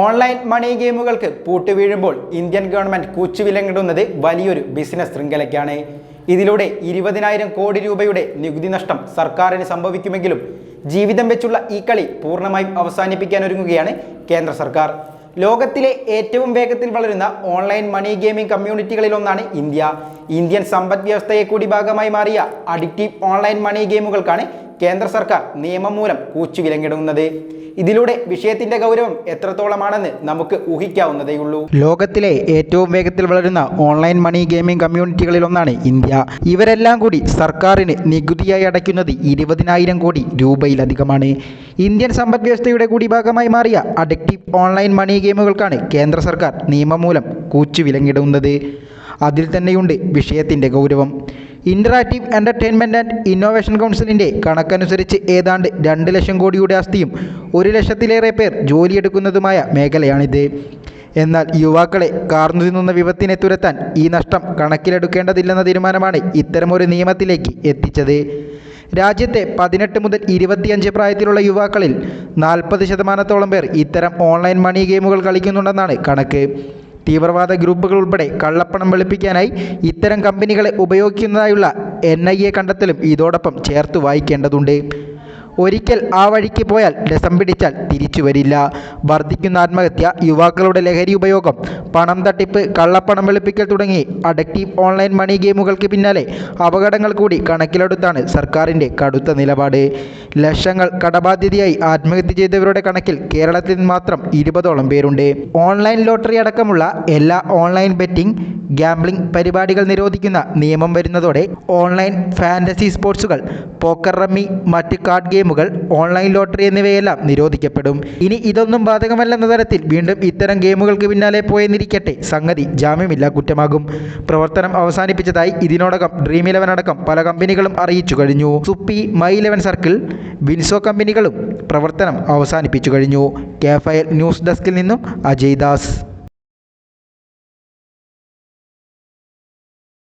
Online money ഗെയിമുകൾക്ക് പൂട്ടുവീഴുമ്പോൾ Indian government കൂച്ചുവിലങ്ങിടുന്നത് വലിയൊരു ബിസിനസ് ശൃംഖലയ്ക്കാണ്. ഇതിലൂടെ ഇരുപതിനായിരം കോടി രൂപയുടെ നികുതി നഷ്ടം സർക്കാരിന് സംഭവിക്കുമെങ്കിലും ജീവിതം വെച്ചുള്ള ഈ കളി പൂർണമായും അവസാനിപ്പിക്കാൻ ഒരുങ്ങുകയാണ് കേന്ദ്ര സർക്കാർ. ലോകത്തിലെ ഏറ്റവും വേഗത്തിൽ വളരുന്ന ഓൺലൈൻ മണി ഗെയിമിംഗ് കമ്മ്യൂണിറ്റികളിലൊന്നാണ് ഇന്ത്യ. ഇന്ത്യൻ സമ്പദ് വ്യവസ്ഥയെ കൂടി ഭാഗമായി മാറിയ അഡിക്റ്റീവ് ഓൺലൈൻ മണി ഗെയിമുകൾക്കാണ് കേന്ദ്ര സർക്കാർ നിയമം മൂലം കൂച്ചുവിലങ്ങിടുന്നത് ഇതിലൂടെ വിഷയത്തിന്റെ ഗൗരവം എത്രത്തോളമാണെന്ന് നമുക്ക് ഊഹിക്കാവുന്നതേയുള്ളൂ ലോകത്തിലെ ഏറ്റവും വേഗത്തിൽ വളരുന്ന ഓൺലൈൻ മണി ഗെയിമിംഗ് കമ്മ്യൂണിറ്റികളിൽ ഒന്നാണ് ഇന്ത്യ. ഇവരെല്ലാം കൂടി സർക്കാരിന് നികുതിയായി അടയ്ക്കുന്നത് ഇരുപതിനായിരം കോടി രൂപയിലധികമാണ്. ഇന്ത്യൻ സമ്പദ് വ്യവസ്ഥയുടെ കൂടി ഭാഗമായി മാറിയ അഡിക്റ്റീവ് ഓൺലൈൻ മണി ഗെയിമുകൾക്കാണ് കേന്ദ്ര സർക്കാർ നിയമം മൂലം കൂച്ചുവിലങ്ങിടുന്നത് അതിൽ തന്നെയുണ്ട് വിഷയത്തിന്റെ ഗൗരവം. ഇന്ററാക്റ്റീവ് എന്റർടൈൻമെന്റ് ആൻഡ് ഇന്നോവേഷൻ കൗൺസിലിന്റെ കണക്കനുസരിച്ച് ഏതാണ്ട് രണ്ട് ലക്ഷം കോടിയുടെ ആസ്തിയും ഒരു ലക്ഷത്തിലേറെ പേർ ജോലിയെടുക്കുന്നതുമായ മേഖലയാണിത്. എന്നാൽ യുവാക്കളെ കാർന്നു തിന്നുന്ന വിപത്തിനെ തുരത്താൻ ഈ നഷ്ടം കണക്കിലെടുക്കേണ്ടതില്ലെന്ന തീരുമാനമാണ് ഇത്തരമൊരു നിയമത്തിലേക്ക് എത്തിച്ചത്. രാജ്യത്തെ പതിനെട്ട് മുതൽ ഇരുപത്തിയഞ്ച് പ്രായത്തിലുള്ള യുവാക്കളിൽ നാൽപ്പത് ശതമാനത്തോളം പേർ ഇത്തരം ഓൺലൈൻ മണി ഗെയിമുകൾ കളിക്കുന്നുണ്ടെന്നാണ് കണക്ക്. തീവ്രവാദ ഗ്രൂപ്പുകൾ ഉൾപ്പെടെ കള്ളപ്പണം വെളുപ്പിക്കാനായി ഇത്തരം കമ്പനികളെ ഉപയോഗിക്കുന്നതായുള്ള എൻ ഐ എ കണ്ടെത്തലും ഇതോടൊപ്പം ചേർത്ത് വായിക്കേണ്ടതുണ്ട്. ഒരിക്കൽ ആ വഴിക്ക് പോയാൽ രസം പിടിച്ചാൽ തിരിച്ചു വരില്ല. വർദ്ധിക്കുന്ന ആത്മഹത്യ യുവാക്കളുടെ ലഹരി ഉപയോഗം പണം തട്ടിപ്പ് കള്ളപ്പണം വെളുപ്പിക്കൽ തുടങ്ങി അഡക്റ്റീവ് ഓൺലൈൻ മണി ഗെയിമുകൾക്ക് പിന്നാലെ അപകടങ്ങൾ കൂടി കണക്കിലെടുത്താണ് സർക്കാരിന്റെ കടുത്ത നിലപാട്. ലക്ഷങ്ങൾ കടബാധ്യതയായി ആത്മഹത്യ ചെയ്തവരുടെ കണക്കിൽ കേരളത്തിൽ മാത്രം ഇരുപതോളം പേരുണ്ട്. ഓൺലൈൻ ലോട്ടറി അടക്കമുള്ള എല്ലാ ഓൺലൈൻ ബെറ്റിംഗ് ഗാംബ്ലിംഗ് പരിപാടികൾ നിരോധിക്കുന്ന നിയമം വരുന്നതോടെ ഓൺലൈൻ ഫാന്റസി സ്പോർട്സുകൾ പോക്കർ റമ്മി മറ്റ് കാർഡ് ഗെയിമുകൾ ഓൺലൈൻ ലോട്ടറി എന്നിവയെല്ലാം നിരോധിക്കപ്പെടും. ഇനി ഇതൊന്നും ബാധകമല്ലെന്ന തരത്തിൽ വീണ്ടും ഇത്തരം ഗെയിമുകൾക്ക് പിന്നാലെ പോയെന്നിരിക്കട്ടെ സംഗതി ജാമ്യമില്ല കുറ്റമാകും. പ്രവർത്തനം അവസാനിപ്പിച്ചതായി ഇതിനോടകം ഡ്രീം ഇലവൻ അടക്കം പല കമ്പനികളും അറിയിച്ചു കഴിഞ്ഞു. Zupee my eleven circle WinZO കമ്പനികളും പ്രവർത്തനം അവസാനിപ്പിച്ചു കഴിഞ്ഞു. കെ ന്യൂസ് ഡെസ്കിൽ നിന്നും അജയ് ദാസ്.